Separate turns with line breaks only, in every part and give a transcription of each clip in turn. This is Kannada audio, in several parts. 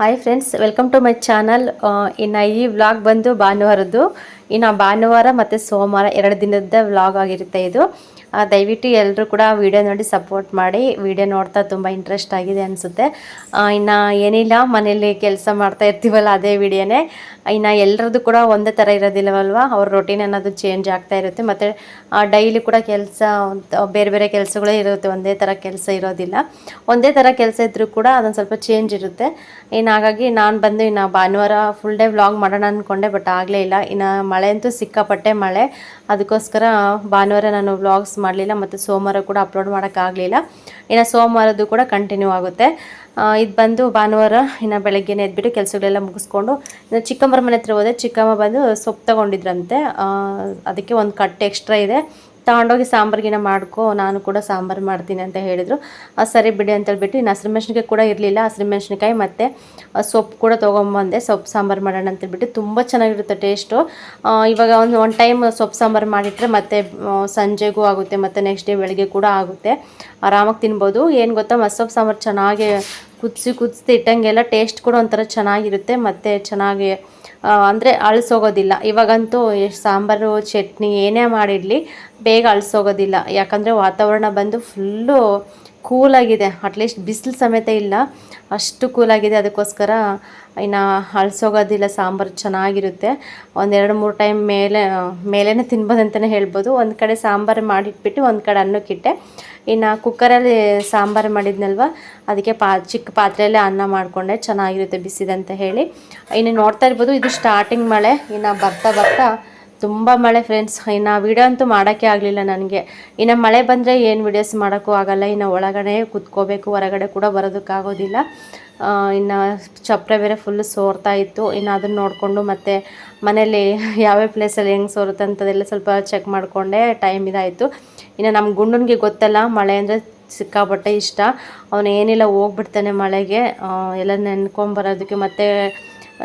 Hi friends welcome to my channel ಇನ್ನು ಈ ವ್ಲಾಗ್ ಬಂದು ಭಾನುವಾರದ್ದು. ಇನ್ನು ಭಾನುವಾರ ಮತ್ತು ಸೋಮವಾರ ಎರಡು ದಿನದ ವ್ಲಾಗ್ ಆಗಿರುತ್ತೆ ಇದು. ದಯವಿಟ್ಟು ಎಲ್ಲರೂ ಕೂಡ ವಿಡಿಯೋ ನೋಡಿ ಸಪೋರ್ಟ್ ಮಾಡಿ. ವಿಡಿಯೋ ನೋಡ್ತಾ ತುಂಬ ಇಂಟ್ರೆಸ್ಟ್ ಆಗಿದೆ ಅನಿಸುತ್ತೆ. ಇನ್ನು ಏನಿಲ್ಲ ಮನೇಲಿ ಕೆಲಸ ಮಾಡ್ತಾ ಇರ್ತೀವಲ್ಲ ಅದೇ ವೀಡಿಯೋನೇ ಇನ್ನು ಎಲ್ಲರದ್ದು ಕೂಡ ಒಂದೇ ಥರ ಇರೋದಿಲ್ಲವಲ್ವ? ಅವ್ರ ರೊಟೀನ್ ಅನ್ನೋದು ಚೇಂಜ್ ಆಗ್ತಾ ಇರುತ್ತೆ. ಮತ್ತು ಡೈಲಿ ಕೂಡ ಕೆಲಸ, ಬೇರೆ ಬೇರೆ ಕೆಲಸಗಳೇ ಇರುತ್ತೆ. ಒಂದೇ ಥರ ಕೆಲಸ ಇರೋದಿಲ್ಲ. ಒಂದೇ ಥರ ಕೆಲಸ ಇದ್ದರೂ ಕೂಡ ಅದೊಂದು ಸ್ವಲ್ಪ ಚೇಂಜ್ ಇರುತ್ತೆ. ಇನ್ನು ಹಾಗಾಗಿ ನಾನು ಬಂದು ಇನ್ನು ಭಾನುವಾರ ಫುಲ್ ಡೇ ವ್ಲಾಗ್ ಮಾಡೋಣ ಅಂದ್ಕೊಂಡೆ ಬಟ್ ಆಗಲೇ ಇಲ್ಲ. ಇನ್ನು ಮಳೆ ಅಂತೂ ಸಿಕ್ಕಾಪಟ್ಟೆ ಮಳೆ. ಅದಕ್ಕೋಸ್ಕರ ಭಾನುವಾರ ನಾನು ವ್ಲಾಗ್ಸ್ ಮಾಡಲಿಲ್ಲ ಮತ್ತು ಸೋಮವಾರ ಕೂಡ ಅಪ್ಲೋಡ್ ಮಾಡೋಕ್ಕಾಗಲಿಲ್ಲ. ಇನ್ನು ಸೋಮವಾರದ್ದು ಕೂಡ ಕಂಟಿನ್ಯೂ ಆಗುತ್ತೆ. ಇದು ಬಂದು ಭಾನುವಾರ ಇನ್ನು ಬೆಳಗ್ಗೆನೇ ಎದ್ಬಿಟ್ಟು ಕೆಲಸಗಳೆಲ್ಲ ಮುಗಿಸ್ಕೊಂಡು ಇನ್ನು ಚಿಕ್ಕಮ್ಮರ ಮನೆ ಹತ್ರ ಹೋದೆ. ಚಿಕ್ಕಮ್ಮ ಬಂದು ಸೊಪ್ಪು ತಗೊಂಡಿದ್ರಂತೆ. ಅದಕ್ಕೆ ಒಂದು ಕಟ್ಟೆ ಎಕ್ಸ್ಟ್ರಾ ಇದೆ. ತಗೊಂಡೋಗಿ ಸಾಂಬಾರ್ಗಿನ ಮಾಡ್ಕೊ, ನಾನು ಕೂಡ ಸಾಂಬಾರು ಮಾಡ್ತೀನಿ ಅಂತ ಹೇಳಿದರು. ಸರಿ ಬಿಡಿ ಅಂತೇಳ್ಬಿಟ್ಟು ಇನ್ನು ಹಸಿರು ಮೆಣಸಿನ್ಕಾಯಿ ಕೂಡ ಇರಲಿಲ್ಲ. ಹಸಿರು ಮೆಣಸಿನ್ಕಾಯಿ ಮತ್ತು ಸೊಪ್ಪು ಕೂಡ ತೊಗೊಂಬಂದೆ, ಸೊಪ್ಪು ಸಾಂಬಾರು ಮಾಡೋಣ ಅಂತೇಳ್ಬಿಟ್ಟು ತುಂಬ ಚೆನ್ನಾಗಿರುತ್ತೆ ಟೇಸ್ಟು ಇವಾಗ ಒಂದು ಒನ್ ಟೈಮ್ ಸೊಪ್ಪು ಸಾಂಬಾರು ಮಾಡಿಟ್ರೆ ಮತ್ತೆ ಸಂಜೆಗೂ ಆಗುತ್ತೆ, ಮತ್ತು ನೆಕ್ಸ್ಟ್ ಡೇ ಬೆಳಗ್ಗೆ ಕೂಡ ಆಗುತ್ತೆ. ಆರಾಮಾಗಿ ತಿನ್ಬೋದು. ಏನು ಗೊತ್ತಾ ಮಸೊಪ್ಪು ಸಾಂಬಾರು ಚೆನ್ನಾಗಿ ಕುದಿಸಿ ಕುದಿಸ್ತಿ ಇಟ್ಟಂಗೆಲ್ಲ ಟೇಸ್ಟ್ ಕೂಡ ಒಂಥರ ಚೆನ್ನಾಗಿರುತ್ತೆ, ಮತ್ತು ಚೆನ್ನಾಗಿ ಅಂದರೆ ಅಳಿಸೋಗೋದಿಲ್ಲ. ಇವಾಗಂತೂ ಸಾಂಬಾರು ಚಟ್ನಿ ಏನೇ ಮಾಡಿಡಲಿ ಬೇಗ ಅಳಿಸೋಗೋದಿಲ್ಲ. ಯಾಕಂದರೆ ವಾತಾವರಣ ಬಂದು ಫುಲ್ಲು ಕೂಲಾಗಿದೆ. ಅಟ್ಲೀಸ್ಟ್ ಬಿಸಿಲು ಸಮೇತ ಇಲ್ಲ. ಅಷ್ಟು ಕೂಲಾಗಿದೆ. ಅದಕ್ಕೋಸ್ಕರ ಇನ್ನು ಅಳಿಸೋಗೋದಿಲ್ಲ. ಸಾಂಬಾರು ಚೆನ್ನಾಗಿರುತ್ತೆ. ಒಂದೆರಡು ಮೂರು ಟೈಮ್ ಮೇಲೆ ಮೇಲೇ ತಿನ್ಬೋದು ಅಂತಲೇ ಹೇಳ್ಬೋದು. ಒಂದು ಕಡೆ ಸಾಂಬಾರು ಮಾಡಿಟ್ಬಿಟ್ಟು ಒಂದು ಕಡೆ ಅನ್ನಕ್ಕಿಟ್ಟೆ ಇನ್ನು ಕುಕ್ಕರಲ್ಲಿ ಸಾಂಬಾರು ಮಾಡಿದ್ನಲ್ವ? ಅದಕ್ಕೆ ಪಾ, ಚಿಕ್ಕ ಪಾತ್ರೆಯಲ್ಲೇ ಅನ್ನ ಮಾಡಿಕೊಂಡೆ. ಚೆನ್ನಾಗಿರುತ್ತೆ ಬಿಸಿದಂತ ಹೇಳಿ. ಇನ್ನು ನೋಡ್ತಾ ಇರ್ಬೋದು. ಇದು ಸ್ಟಾರ್ಟಿಂಗ್ ಮಳೆ. ಇನ್ನು ಬರ್ತಾ ಬರ್ತಾ ತುಂಬ ಮಳೆ ಫ್ರೆಂಡ್ಸ್ ಇನ್ನು ವೀಡಿಯೋ ಅಂತೂ ಮಾಡೋಕ್ಕೆ ಆಗಲಿಲ್ಲ ನನಗೆ. ಇನ್ನು ಮಳೆ ಬಂದರೆ ಏನು ವೀಡಿಯೋಸ್ ಮಾಡೋಕ್ಕೂ ಆಗಲ್ಲ. ಇನ್ನು ಒಳಗಡೆ ಕುತ್ಕೋಬೇಕು, ಹೊರಗಡೆ ಕೂಡ ಬರೋದಕ್ಕಾಗೋದಿಲ್ಲ. ಇನ್ನು ಚಪ್ಪರೆ ಬೇರೆ ಫುಲ್ಲು ಸೋರ್ತಾ ಇತ್ತು. ಇನ್ನು ಅದನ್ನು ನೋಡಿಕೊಂಡು ಮತ್ತು ಮನೇಲಿ ಯಾವ್ಯಾವ ಪ್ಲೇಸಲ್ಲಿ ಹೆಂಗೆ ಸೋರುತ್ತೆ ಅಂತದೆಲ್ಲ ಸ್ವಲ್ಪ ಚೆಕ್ ಮಾಡಿಕೊಂಡೆ ಟೈಮ್ ಇದಾಯಿತು. ಇನ್ನು ನಮ್ಮ ಗುಂಡನಿಗೆ ಗೊತ್ತಲ್ಲ, ಮಳೆ ಅಂದರೆ ಸಿಕ್ಕಾಪಟ್ಟೆ ಇಷ್ಟ. ಅವನು ಏನಿಲ್ಲ ಹೋಗ್ಬಿಡ್ತಾನೆ ಮಳೆಗೆ. ಎಲ್ಲ ನೆನ್ಕೊಂಬರೋದಕ್ಕೆ ಮತ್ತು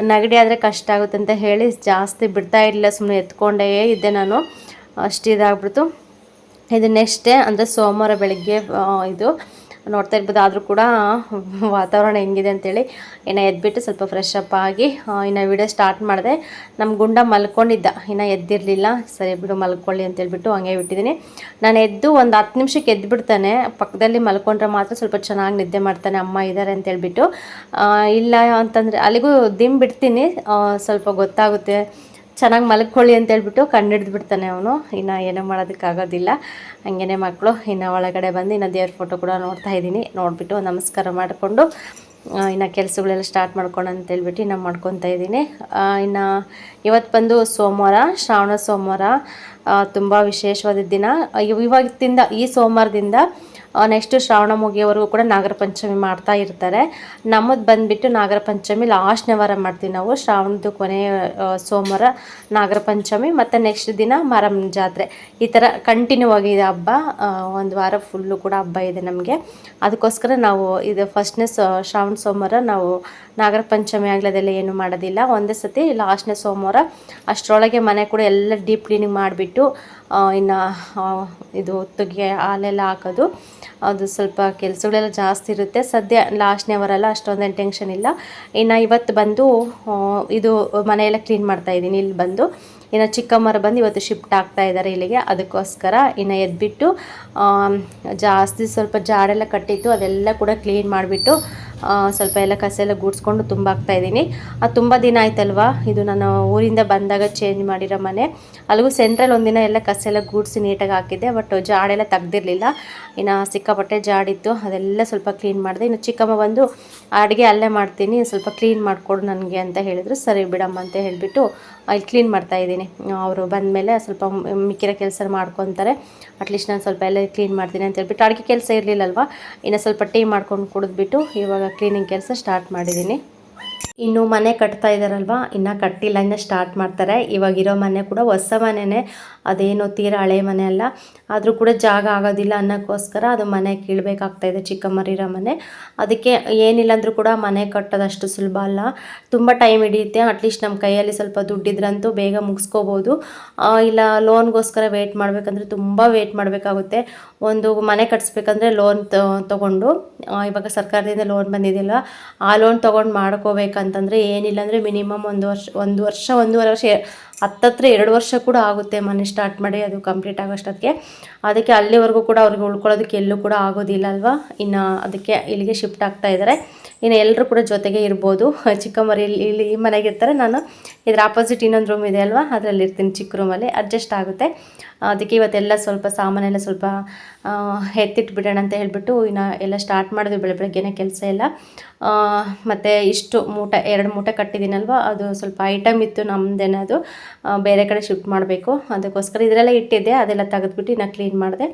ನೆಗಡಿ ಆದರೆ ಕಷ್ಟ ಆಗುತ್ತೆ ಅಂತ ಹೇಳಿ ಜಾಸ್ತಿ ಬಿಡ್ತಾ ಇರಲಿಲ್ಲ ಸುಮ್ಮನೆ ಎತ್ಕೊಂಡೇ ಇದ್ದೆ ನಾನು. ಅಷ್ಟು ಇದಾಗ್ಬಿಡ್ತು. ಇದು ನೆಕ್ಸ್ಟ್ ಡೇ ಅಂದರೆ ಸೋಮವಾರ ಬೆಳಗ್ಗೆ ಇದು. ನೋಡ್ತಾ ಇರ್ಬೋದು ಆದರೂ ಕೂಡ ವಾತಾವರಣ ಹೆಂಗಿದೆ ಅಂತೇಳಿ ಇನ್ನು ಎದ್ಬಿಟ್ಟು ಸ್ವಲ್ಪ ಫ್ರೆಶ್ ಅಪ್ ಆಗಿ ಇನ್ನು ವಿಡಿಯೋ ಸ್ಟಾರ್ಟ್ ಮಾಡಿದೆ. ನಮ್ಮ ಗುಂಡ ಮಲ್ಕೊಂಡಿದ್ದ. ಇನ್ನು ಎದ್ದಿರಲಿಲ್ಲ. ಸರಿ ಬಿಡು ಮಲ್ಕೊಳ್ಳಿ ಅಂತ ಹೇಳ್ಬಿಟ್ಟು ಹಂಗೆ ಬಿಟ್ಟಿದ್ದೀನಿ ನಾನು ಎದ್ದು ಒಂದು ಹತ್ತು ನಿಮಿಷಕ್ಕೆ ಎದ್ದು ಬಿಡ್ತಾನೆ ಪಕ್ಕದಲ್ಲಿ ಮಲ್ಕೊಂಡ್ರೆ ಮಾತ್ರ ಸ್ವಲ್ಪ ಚೆನ್ನಾಗಿ ನಿದ್ದೆ ಮಾಡ್ತಾನೆ ಅಮ್ಮ ಇದ್ದಾರೆ ಅಂತೇಳ್ಬಿಟ್ಟು. ಇಲ್ಲ ಅಂತಂದರೆ ಅಲ್ಲಿಗೂ ದಿಮ್ ಬಿಡ್ತೀನಿ. ಸ್ವಲ್ಪ ಗೊತ್ತಾಗುತ್ತೆ. ಚೆನ್ನಾಗಿ ಮಲ್ಕೊಳ್ಳಿ ಅಂತ ಹೇಳ್ಬಿಟ್ಟು ಕಣ್ಣಿಡ್ದು ಬಿಡ್ತಾನೆ ಅವನು. ಇನ್ನು ಏನೂ ಮಾಡೋದಕ್ಕಾಗೋದಿಲ್ಲ ಹಂಗೇನೆ ಮಕ್ಕಳು ಇನ್ನು ಒಳಗಡೆ ಬಂದು ಇನ್ನು ದೇವ್ರ ಫೋಟೋ ಕೂಡ ನೋಡ್ತಾ ಇದ್ದೀನಿ. ನೋಡಿಬಿಟ್ಟು ನಮಸ್ಕಾರ ಮಾಡಿಕೊಂಡು ಇನ್ನು ಕೆಲಸಗಳೆಲ್ಲ ಸ್ಟಾರ್ಟ್ ಮಾಡ್ಕೊಂಡು ಅಂತ ಹೇಳ್ಬಿಟ್ಟು ಇನ್ನು ಮಾಡ್ಕೊತಾ ಇದ್ದೀನಿ. ಇನ್ನು ಇವತ್ತು ಬಂದು ಸೋಮವಾರ, ಶ್ರಾವಣ ಸೋಮವಾರ ತುಂಬ ವಿಶೇಷವಾದ ದಿನ. ಇವ್- ಇವತ್ತಿಂದ ಈ ಸೋಮವಾರದಿಂದ ನೆಕ್ಸ್ಟ್ ಶ್ರಾವಣ ಮುಗಿಯವರೆಗೂ ಕೂಡ ನಾಗರ ಪಂಚಮಿ ಮಾಡ್ತಾ ಇರ್ತಾರೆ. ನಮ್ಮದು ಬಂದುಬಿಟ್ಟು ನಾಗರ ಪಂಚಮಿ ಲಾಸ್ಟ್ನೇ ವಾರ ಮಾಡ್ತೀವಿ ನಾವು. ಶ್ರಾವಣದ ಕೊನೆಯ ಸೋಮವಾರ ನಾಗರ ಪಂಚಮಿ ಮತ್ತು ನೆಕ್ಸ್ಟ್ ದಿನ ಮರಮ್ ಜಾತ್ರೆ. ಈ ಥರ ಕಂಟಿನ್ಯೂ ಆಗಿದೆ ಹಬ್ಬ. ಒಂದು ವಾರ ಫುಲ್ಲು ಕೂಡ ಹಬ್ಬ ಇದೆ ನಮಗೆ. ಅದಕ್ಕೋಸ್ಕರ ನಾವು ಇದು ಫಸ್ಟ್ನೇ ಶ್ರಾವಣ ಸೋಮವಾರ ನಾವು ನಾಗರ ಪಂಚಮಿ ಆಗ್ಲದೆಲ್ಲ ಏನು ಮಾಡೋದಿಲ್ಲ. ಒಂದೇ ಸತಿ ಲಾಸ್ಟ್ನೇ ಸೋಮವಾರ ಅಷ್ಟರೊಳಗೆ ಮನೆ ಕೂಡ ಎಲ್ಲ ಡೀಪ್ ಕ್ಲೀನಿಂಗ್ ಮಾಡಿಬಿಟ್ಟು ಇನ್ನು ಇದು ಹೊತ್ತಿಗೆ ಹಾಲೆಲ್ಲ ಹಾಕೋದು. ಅದು ಸ್ವಲ್ಪ ಕೆಲಸಗಳೆಲ್ಲ ಜಾಸ್ತಿ ಇರುತ್ತೆ. ಸದ್ಯ ಲಾಸ್ಟ್ನೇ ಅವರಲ್ಲ, ಅಷ್ಟೊಂದೇನು ಟೆನ್ಷನ್ ಇಲ್ಲ. ಇನ್ನು ಇವತ್ತು ಬಂದು ಇದು ಮನೆಯೆಲ್ಲ ಕ್ಲೀನ್ ಮಾಡ್ತಾ ಇದ್ದೀನಿ. ಇಲ್ಲಿ ಬಂದು. ಇನ್ನು ಚಿಕ್ಕಮ್ಮರು ಬಂದು ಇವತ್ತು ಶಿಫ್ಟ್ ಆಗ್ತಾ ಇದ್ದಾರೆ ಇಲ್ಲಿಗೆ. ಅದಕ್ಕೋಸ್ಕರ ಇನ್ನು ಎದ್ಬಿಟ್ಟು ಜಾಸ್ತಿ ಸ್ವಲ್ಪ ಜಾಡೆಲ್ಲ ಕಟ್ಟಿತ್ತು, ಅದೆಲ್ಲ ಕೂಡ ಕ್ಲೀನ್ ಮಾಡಿಬಿಟ್ಟು ಸ್ವಲ್ಪ ಎಲ್ಲ ಕಸ ಎಲ್ಲ ಗೂಡಿಸ್ಕೊಂಡು ತುಂಬ ಇದ್ದೀನಿ. ಅದು ತುಂಬ ದಿನ ಆಯ್ತಲ್ವಾ? ಇದು ನಾನು ಊರಿಂದ ಬಂದಾಗ ಚೇಂಜ್ ಮಾಡಿರೋ ಮನೆ. ಅಲ್ಲಿಗೂ ಸೆಂಟ್ರಲ್ ಒಂದಿನ ಎಲ್ಲ ಕಸ ಎಲ್ಲ ಗೂಡಿಸಿ ನೀಟಾಗಿ ಹಾಕಿದ್ದೆ ಬಟ್ ಜಾಡೆಲ್ಲ ತೆಗ್ದಿರಲಿಲ್ಲ. ಇನ್ನು ಸಿಕ್ಕಾಪಟ್ಟೆ ಜಾಡಿತ್ತು, ಅದೆಲ್ಲ ಸ್ವಲ್ಪ ಕ್ಲೀನ್ ಮಾಡಿದೆ. ಇನ್ನು ಚಿಕ್ಕಮ್ಮ ಬಂದು ಅಡುಗೆ ಅಲ್ಲೇ ಮಾಡ್ತೀನಿ, ಸ್ವಲ್ಪ ಕ್ಲೀನ್ ಮಾಡಿಕೊಡು ನನಗೆ ಅಂತ ಹೇಳಿದ್ರು. ಸರಿ ಬಿಡಮ್ಮ ಅಂತ ಹೇಳಿಬಿಟ್ಟು ಇಲ್ಲಿ ಕ್ಲೀನ್ ಮಾಡ್ತಾ ಇದ್ದೀನಿ ಅವರು ಬಂದಮೇಲೆ ಸ್ವಲ್ಪ ಮಿಕ್ಕಿರೋ ಕೆಲಸ ಮಾಡ್ಕೊತಾರೆ. ಅಟ್ಲೀಸ್ಟ್ ನಾನು ಸ್ವಲ್ಪ ಎಲ್ಲ ಕ್ಲೀನ್ ಮಾಡ್ತೀನಿ ಅಂತ ಹೇಳ್ಬಿಟ್ಟು ಅಡುಗೆ ಕೆಲಸ ಇರಲಿಲ್ಲಲ್ವ? ಇನ್ನು ಸ್ವಲ್ಪ ಟೀ ಮಾಡ್ಕೊಂಡು ಕುಡಿದ್ಬಿಟ್ಟು ಇವಾಗ ಕ್ಲೀನಿಂಗ್ ಕೆಲಸ ಸ್ಟಾರ್ಟ್ ಮಾಡಿದ್ದೀನಿ ಇನ್ನು ಮನೆ ಕಟ್ತಾ ಇದ್ದಾರಲ್ವಾ ಇನ್ನು ಕಟ್ಟಿಲ್ಲ, ಇನ್ನು ಸ್ಟಾರ್ಟ್ ಮಾಡ್ತಾರೆ. ಇವಾಗಿರೋ ಮನೆ ಕೂಡ ಹೊಸ ಮನೆನೇ. ಅದೇನು ತೀರಾ ಹಳೆ ಮನೆ ಅಲ್ಲ. ಆದರೂ ಕೂಡ ಜಾಗ ಆಗೋದಿಲ್ಲ ಅನ್ನೋಕ್ಕೋಸ್ಕರ ಅದು ಮನೆ ಕೀಳ್ಬೇಕಾಗ್ತಾ ಇದೆ ಚಿಕ್ಕಮ್ಮರಿರೋ ಮನೆ. ಅದಕ್ಕೆ ಏನಿಲ್ಲ ಅಂದರೂ ಕೂಡ ಮನೆ ಕಟ್ಟೋದಷ್ಟು ಸುಲಭ ಅಲ್ಲ. ತುಂಬ ಟೈಮ್ ಹಿಡಿಯುತ್ತೆ. ಅಟ್ಲೀಸ್ಟ್ ನಮ್ಮ ಕೈಯಲ್ಲಿ ಸ್ವಲ್ಪ ದುಡ್ಡಿದ್ರಂತೂ ಬೇಗ ಮುಗಿಸ್ಕೋಬೋದು. ಇಲ್ಲ ಲೋನ್ಗೋಸ್ಕರ ವೆಯ್ಟ್ ಮಾಡಬೇಕಂದ್ರೆ ತುಂಬ ವೇಟ್ ಮಾಡಬೇಕಾಗುತ್ತೆ. ಒಂದು ಮನೆ ಕಟ್ಸ್ಬೇಕಂದ್ರೆ ಲೋನ್ ತೊಗೊಂಡು ಇವಾಗ ಸರ್ಕಾರದಿಂದ ಲೋನ್ ಬಂದಿದೆಯಲ್ಲ, ಆ ಲೋನ್ ತೊಗೊಂಡು ಮಾಡ್ಕೋಬೇಕು ಮಾಡ್ಬೇಕಂತಂದರೆ ಏನಿಲ್ಲ ಅಂದರೆ ಮಿನಿಮಮ್ ಒಂದು ವರ್ಷ ಒಂದು ವರ್ಷ, ಒಂದೂವರೆ ವರ್ಷ, ಹತ್ತತ್ರ ಎರಡು ವರ್ಷ ಕೂಡ ಆಗುತ್ತೆ ಮನೆ ಸ್ಟಾರ್ಟ್ ಮಾಡಿ ಅದು ಕಂಪ್ಲೀಟ್ ಆಗೋಷ್ಟೊತ್ತಿಗೆ. ಅದಕ್ಕೆ ಅಲ್ಲಿವರೆಗೂ ಕೂಡ ಅವ್ರಿಗೆ ಉಳ್ಕೊಳ್ಳೋದಕ್ಕೆ ಎಲ್ಲೂ ಕೂಡ ಆಗೋದಿಲ್ಲ ಅಲ್ವಾ? ಇನ್ನು ಅದಕ್ಕೆ ಇಲ್ಲಿಗೆ ಶಿಫ್ಟ್ ಆಗ್ತಾ ಇದ್ದಾರೆ ಇನ್ನು ಎಲ್ಲರೂ ಕೂಡ ಜೊತೆಗೆ ಇರ್ಬೋದು. ಚಿಕ್ಕಮ್ಮರು ಇಲ್ಲಿ ಇಲ್ಲಿ ಈ ಮನೆಗೆ ಇರ್ತಾರೆ. ನಾನು ಇದರ ಆಪೋಸಿಟ್ ಇನ್ನೊಂದು ರೂಮ್ ಇದೆ ಅಲ್ವಾ? ಅದರಲ್ಲಿ ಇರ್ತೀನಿ ಚಿಕ್ಕ ರೂಮಲ್ಲಿ ಅಡ್ಜಸ್ಟ್ ಆಗುತ್ತೆ. ಅದಕ್ಕೆ ಇವತ್ತೆಲ್ಲ ಸ್ವಲ್ಪ ಸಾಮಾನೆಲ್ಲ ಸ್ವಲ್ಪ ಎತ್ತಿಟ್ಬಿಡೋಣ ಅಂತ ಹೇಳಿಬಿಟ್ಟು ಇನ್ನು ಎಲ್ಲ ಸ್ಟಾರ್ಟ್ ಮಾಡಿದ್ವಿ ಬೆಳೆ ಬೆಳಗ್ಗೆನೇ ಕೆಲಸ ಎಲ್ಲ. ಮತ್ತು ಇಷ್ಟು ಮೂಟ, ಎರಡು ಮೂಟೆ ಕಟ್ಟಿದ್ದೀನಲ್ವ, ಅದು ಸ್ವಲ್ಪ ಐಟಮ್ ಇತ್ತು ನಮ್ಮದೇನದು ಬೇರೆ ಕಡೆ ಶಿಫ್ಟ್ ಮಾಡಬೇಕು. ಅದಕ್ಕೋಸ್ಕರ ಇದರೆಲ್ಲ ಇಟ್ಟಿದ್ದೆ, ಅದೆಲ್ಲ ತೆಗೆದುಬಿಟ್ಟು ಇನ್ನು ಕ್ಲೀನ್ ಮಾಡಿದೆ.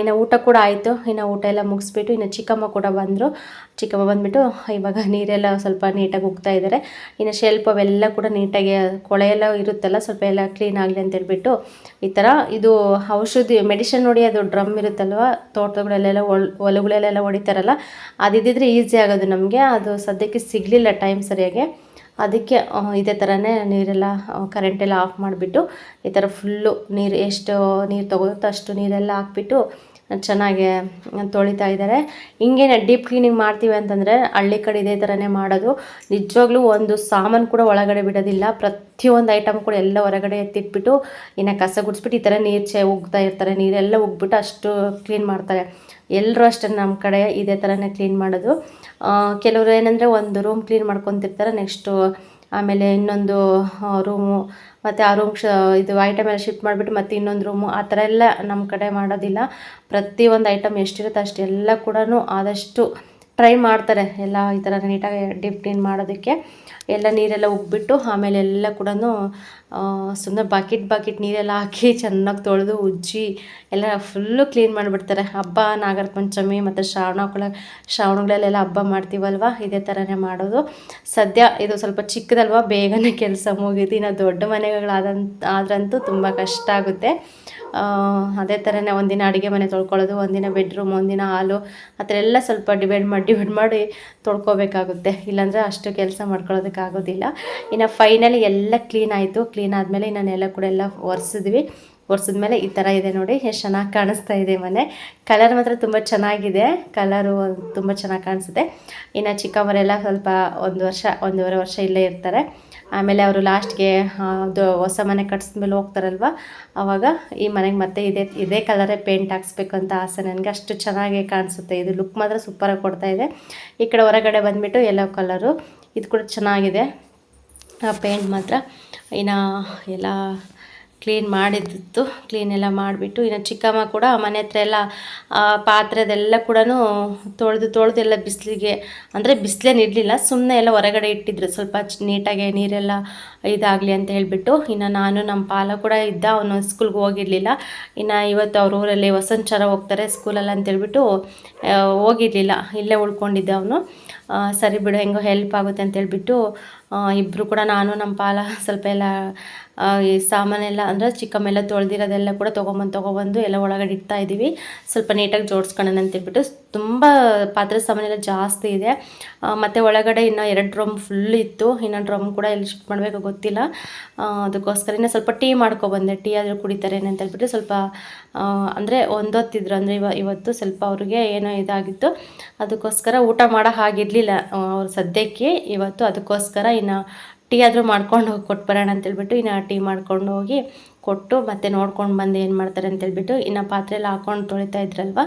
ಇನ್ನು ಊಟ ಕೂಡ ಆಯಿತು, ಇನ್ನು ಊಟ ಎಲ್ಲ ಮುಗಿಸ್ಬಿಟ್ಟು ಇನ್ನು ಚಿಕ್ಕಮ್ಮ ಕೂಡ ಬಂದರು. ಚಿಕ್ಕಮ್ಮ ಬಂದುಬಿಟ್ಟು ಇವಾಗ ನೀರೆಲ್ಲ ಸ್ವಲ್ಪ ನೀಟಾಗಿ ಉಗ್ತಾ ಇದ್ದಾರೆ ಇನ್ನು ಶೆಲ್ಪ್ ಅವೆಲ್ಲ ಕೂಡ ನೀಟಾಗಿ ಕೊಳೆ ಎಲ್ಲ ಇರುತ್ತಲ್ಲ, ಸ್ವಲ್ಪ ಎಲ್ಲ ಕ್ಲೀನ್ ಆಗಲಿ ಅಂತ ಹೇಳ್ಬಿಟ್ಟು ಈ ಥರ ಇದು ಔಷಧಿ ಮೆಡಿಸಿನ್ ನೋಡಿ ಅದು ಡ್ರಮ್ ಇರುತ್ತಲ್ವ? ತೋಟಗಳಲ್ಲೆಲ್ಲ ಹೊಲಗಳಲ್ಲೆಲ್ಲ ಹೊಡಿತಾರಲ್ಲ ಅದಿದ್ದಿದ್ರೆ ಈಸಿ ಆಗೋದು ನಮಗೆ. ಅದು ಸದ್ಯಕ್ಕೆ ಸಿಗಲಿಲ್ಲ ಟೈಮ್ ಸರಿಯಾಗಿ. ಅದಕ್ಕೆ ಇದೇ ಥರನೇ ನೀರೆಲ್ಲ ಕರೆಂಟೆಲ್ಲ ಆಫ್ ಮಾಡಿಬಿಟ್ಟು, ಈ ಥರ ಫುಲ್ಲು ನೀರು, ಎಷ್ಟು ನೀರು ತಗೋತೋ ಅಷ್ಟು ನೀರೆಲ್ಲ ಹಾಕ್ಬಿಟ್ಟು ಚೆನ್ನಾಗಿ ತೊಳಿತಾ ಇದ್ದಾರೆ. ಹಿಂಗೇನೆ ಡೀಪ್ ಕ್ಲೀನಿಂಗ್ ಮಾಡ್ತೀವಿ ಅಂತಂದರೆ ಹಳ್ಳಿ ಕಡೆ ಇದೇ ಥರನೇ ಮಾಡೋದು. ನಿಜವಾಗ್ಲೂ ಒಂದು ಸಾಮಾನು ಕೂಡ ಒಳಗಡೆ ಬಿಡೋದಿಲ್ಲ. ಪ್ರತಿಯೊಂದು ಐಟಮ್ ಕೂಡ ಎಲ್ಲ ಹೊರಗಡೆ ಎತ್ತಿಟ್ಬಿಟ್ಟು ಇನ್ನು ಕಸ ಗುಡಿಸ್ಬಿಟ್ಟು ಈ ಥರ ನೀರು ಚೆ ಉಗ್ತಾ ಇರ್ತಾರೆ. ನೀರೆಲ್ಲ ಉಗ್ಬಿಟ್ಟು ಅಷ್ಟು ಕ್ಲೀನ್ ಮಾಡ್ತಾರೆ. ಎಲ್ಲರೂ ಅಷ್ಟೇ ನಮ್ಮ ಕಡೆ ಇದೇ ಥರನೇ ಕ್ಲೀನ್ ಮಾಡೋದು. ಕೆಲವರು ಏನಂದರೆ ಒಂದು ರೂಮ್ ಕ್ಲೀನ್ ಮಾಡ್ಕೊತಿರ್ತಾರೆ ನೆಕ್ಸ್ಟು ಆಮೇಲೆ ಇನ್ನೊಂದು ರೂಮು, ಮತ್ತು ಆ ರೂಮ್ ಶ, ಇದು ಐಟಮ್ ಎಲ್ಲ ಶಿಫ್ಟ್ ಮಾಡಿಬಿಟ್ಟು ಮತ್ತು ಇನ್ನೊಂದು ರೂಮು, ಆ ಥರ ಎಲ್ಲ ನಮ್ಮ ಕಡೆ ಮಾಡೋದಿಲ್ಲ. ಪ್ರತಿಯೊಂದು ಐಟಮ್ ಎಷ್ಟಿರುತ್ತೆ ಅಷ್ಟೆಲ್ಲ ಕೂಡ ಆದಷ್ಟು ಟ್ರೈ ಮಾಡ್ತಾರೆ ಎಲ್ಲ ಈ ಥರ ನೀಟಾಗಿ ಡಿಪ್ ಕ್ಲೀನ್ ಮಾಡೋದಕ್ಕೆ. ಎಲ್ಲ ನೀರೆಲ್ಲ ಉಬ್ಬಿಟ್ಟು ಆಮೇಲೆ ಎಲ್ಲ ಕೂಡ ಸುಮ್ಮನೆ ಬಕೆಟ್ ಬಕೆಟ್ ನೀರೆಲ್ಲ ಹಾಕಿ ಚೆನ್ನಾಗಿ ತೊಳೆದು ಉಜ್ಜಿ ಎಲ್ಲ ಫುಲ್ಲು ಕ್ಲೀನ್ ಮಾಡಿಬಿಡ್ತಾರೆ. ಹಬ್ಬ ನಾಗರ ಪಂಚಮಿ ಮತ್ತು ಶ್ರಾವಣಗಳ ಶ್ರಾವಣಗಳಲ್ಲೆಲ್ಲ ಹಬ್ಬ ಮಾಡ್ತೀವಲ್ವ? ಇದೇ ಥರನೇ ಮಾಡೋದು. ಸದ್ಯ ಇದು ಸ್ವಲ್ಪ ಚಿಕ್ಕದಲ್ವ? ಬೇಗನೆ ಕೆಲಸ ಮುಗೀತು ಇನ್ನು ದೊಡ್ಡ ಮನೆಗಳಾದಂತ, ಆದ್ರಂತೂ ತುಂಬ ಕಷ್ಟ ಆಗುತ್ತೆ. ಅದೇ ಥರನೇ ಒಂದಿನ ಅಡುಗೆ ಮನೆ ತೊಳ್ಕೊಳ್ಳೋದು, ಒಂದಿನ ಬೆಡ್ರೂಮ್ ಒಂದಿನ ಹಾಲು, ಆ ಥರ ಎಲ್ಲ ಸ್ವಲ್ಪ ಡಿವೈಡ್ ಮಾಡಿ ಡಿವೈಡ್ ಮಾಡಿ ತೊಳ್ಕೊಬೇಕಾಗುತ್ತೆ. ಇಲ್ಲಾಂದರೆ ಅಷ್ಟು ಕೆಲಸ ಮಾಡ್ಕೊಳ್ಳೋದಕ್ಕಾಗೋದಿಲ್ಲ ಇನ್ನು ಫೈನಲಿ ಎಲ್ಲ ಕ್ಲೀನ್ ಆಯಿತು. ಕ್ಲೀನ್ ಆದಮೇಲೆ ಇನ್ನು ನೆಲ ಕೂಡ ಎಲ್ಲ ಒರೆಸಿದ್ವಿ. ಒರೆಸಿದ್ಮೇಲೆ ಈ ಥರ ಇದೆ ನೋಡಿ, ಎಷ್ಟು ಚೆನ್ನಾಗಿ ಕಾಣಿಸ್ತಾ ಇದೆ ಮನೆ. ಕಲರ್ ಮಾತ್ರ ತುಂಬ ಚೆನ್ನಾಗಿದೆ. ಕಲರು ತುಂಬ ಚೆನ್ನಾಗಿ ಕಾಣಿಸುತ್ತೆ. ಇನ್ನು ಚಿಕ್ಕವರೆಲ್ಲ ಸ್ವಲ್ಪ ಒಂದು ವರ್ಷ, ಒಂದೂವರೆ ವರ್ಷ ಇಲ್ಲೇ ಇರ್ತಾರೆ. ಆಮೇಲೆ ಅವರು ಲಾಸ್ಟ್ಗೆ ಅದು ಹೊಸ ಮನೆ ಕಟ್ಸಿದ್ಮೇಲೆ ಹೋಗ್ತಾರಲ್ವ? ಆವಾಗ ಈ ಮನೆಗೆ ಮತ್ತೆ ಇದೇ ಇದೇ ಕಲರೇ ಪೇಂಟ್ ಹಾಕ್ಸ್ಬೇಕು ಅಂತ ಆಸೆ ನನಗೆ. ಅಷ್ಟು ಚೆನ್ನಾಗಿ ಕಾಣಿಸುತ್ತೆ. ಇದು ಲುಕ್ ಮಾತ್ರ ಸೂಪರಾಗಿ ಕೊಡ್ತಾ ಇದೆ. ಈ ಕಡೆ ಹೊರಗಡೆ ಬಂದುಬಿಟ್ಟು ಎಲ್ಲೋ ಕಲರು ಇದು ಕೂಡ ಚೆನ್ನಾಗಿದೆ. ಪೇಂಟ್ ಮಾತ್ರ. ಇನ್ನು ಎಲ್ಲ ಕ್ಲೀನ್ ಮಾಡಿದ್ದಿತ್ತು. ಕ್ಲೀನ್ ಎಲ್ಲ ಮಾಡಿಬಿಟ್ಟು, ಇನ್ನು ಚಿಕ್ಕಮ್ಮ ಕೂಡ ಮನೆ ಹತ್ರ ಎಲ್ಲ ಪಾತ್ರೆದೆಲ್ಲ ಕೂಡ ತೊಳೆದು ತೊಳೆದು ಎಲ್ಲ ಬಿಸಿಲಿಗೆ, ಅಂದರೆ ಬಿಸಿಲೇನು ಇರಲಿಲ್ಲ ಸುಮ್ಮನೆ ಎಲ್ಲ ಹೊರಗಡೆ ಇಟ್ಟಿದ್ರು. ಸ್ವಲ್ಪ ನೀಟಾಗಿ ನೀರೆಲ್ಲ ಇದಾಗಲಿ ಅಂತ ಹೇಳಿಬಿಟ್ಟು, ಇನ್ನು ನಾನು ನಮ್ಮ ಪಾಲ ಕೂಡ ಇದ್ದ ಅವನು ಸ್ಕೂಲ್ಗೆ ಹೋಗಿರಲಿಲ್ಲ. ಇನ್ನು ಇವತ್ತು ಅವ್ರ ಊರಲ್ಲಿ ವಸಂತಚಾರ ಹೋಗ್ತಾರೆ ಸ್ಕೂಲಲ್ಲಿ ಅಂತೇಳ್ಬಿಟ್ಟು ಹೋಗಿರ್ಲಿಲ್ಲ. ಇಲ್ಲೇ ಉಳ್ಕೊಂಡಿದ್ದೆ ಅವನು. ಸರಿ ಬಿಡು, ಹೆಂಗೋ ಹೆಲ್ಪ್ ಆಗುತ್ತೆ ಅಂತೇಳ್ಬಿಟ್ಟು ಇಬ್ಬರು ಕೂಡ ನಾನು ನಮ್ಮ ಪಾಲ ಸ್ವಲ್ಪ ಎಲ್ಲ ಈ ಸಾಮಾನೆಲ್ಲ ಅಂದರೆ ಚಿಕ್ಕಮ್ಮೆಲ್ಲ ತೊಳೆದಿರೋದೆಲ್ಲ ಕೂಡ ತೊಗೊಂಬಂದು, ತೊಗೊಬಂದು ಎಲ್ಲ ಒಳಗಡೆ ಇಡ್ತಾ ಇದ್ದೀವಿ ಸ್ವಲ್ಪ ನೀಟಾಗಿ ಜೋಡಿಸ್ಕೊಳ್ಳೋಣ ಅಂತೇಳ್ಬಿಟ್ಟು ತುಂಬ ಪಾತ್ರೆ ಸಾಮಾನೆಲ್ಲ ಜಾಸ್ತಿ ಇದೆ. ಮತ್ತು ಒಳಗಡೆ ಇನ್ನು ಎರಡು ಡ್ರಮ್ ಫುಲ್ ಇತ್ತು. ಇನ್ನೊಂದು ಡ್ರಮ್ ಕೂಡ ಎಲ್ಲಿ ಶಿಫ್ಟ್ ಮಾಡಬೇಕು ಗೊತ್ತಿಲ್ಲ. ಅದಕ್ಕೋಸ್ಕರ ಇನ್ನೂ ಸ್ವಲ್ಪ ಟೀ ಮಾಡ್ಕೊಬಂದೆ ಟೀ ಆದರೂ ಕುಡಿತಾರೆ ಅಂತ ಹೇಳ್ಬಿಟ್ಟು ಸ್ವಲ್ಪ ಅಂದರೆ ಒಂದೊತ್ತಿದ್ರು, ಅಂದರೆ ಇವ, ಇವತ್ತು ಸ್ವಲ್ಪ ಅವ್ರಿಗೆ ಏನೋ ಇದಾಗಿತ್ತು. ಅದಕ್ಕೋಸ್ಕರ ಊಟ ಮಾಡೋ ಹಾಗಿರಲಿಲ್ಲ ಅವ್ರು ಸದ್ಯಕ್ಕೆ. ಇವತ್ತು ಅದಕ್ಕೋಸ್ಕರ ಇನ್ನು ಟೀ ಆದರೂ ಮಾಡ್ಕೊಂಡು ಹೋಗಿ ಕೊಟ್ಟು ಬರೋಣ ಅಂತೇಳ್ಬಿಟ್ಟು ಇನ್ನು ಟೀ ಮಾಡ್ಕೊಂಡು ಹೋಗಿ ಕೊಟ್ಟು ಮತ್ತೆ ನೋಡ್ಕೊಂಡು ಬಂದು ಏನು ಮಾಡ್ತಾರೆ ಅಂತೇಳ್ಬಿಟ್ಟು ಇನ್ನು ಪಾತ್ರೆ ಎಲ್ಲ ಹಾಕೊಂಡು ತೊಳಿತಾ ಇದ್ರಲ್ವ?